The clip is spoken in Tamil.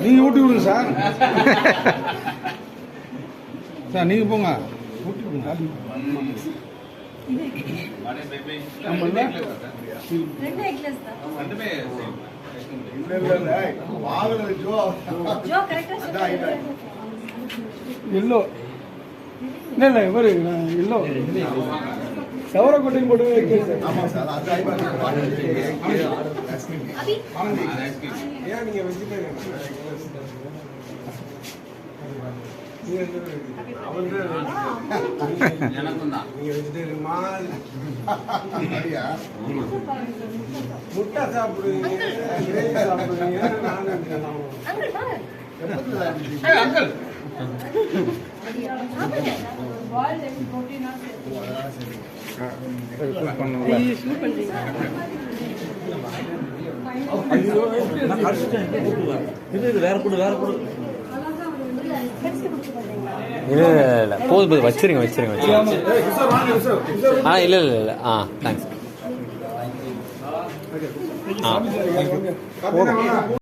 நீங்க ஊட்டி விடுங்க சார் சார் நீங்க போங்க ஊட்டி விடுங்க நம்ம இல்ல? ரெண்டு செவர கொட்டையும் போட்டு வைக்கிறேன் சார். ஆமா சார் அது ஏன் நீங்க வெஜிடேரியன்? நீங்க வெஜிடேரியன் அப்படியா? முட்டை சாப்பிடுவீங்க. சாப்பிடுவீங்க. இல்லை இல்லை இல்லை வச்சிருங்க வச்சிருங்க வச்சிருங்க. ஆ இல்லை இல்லை இல்லை. ஆ தேங்க்ஸ் ஆ. போதும்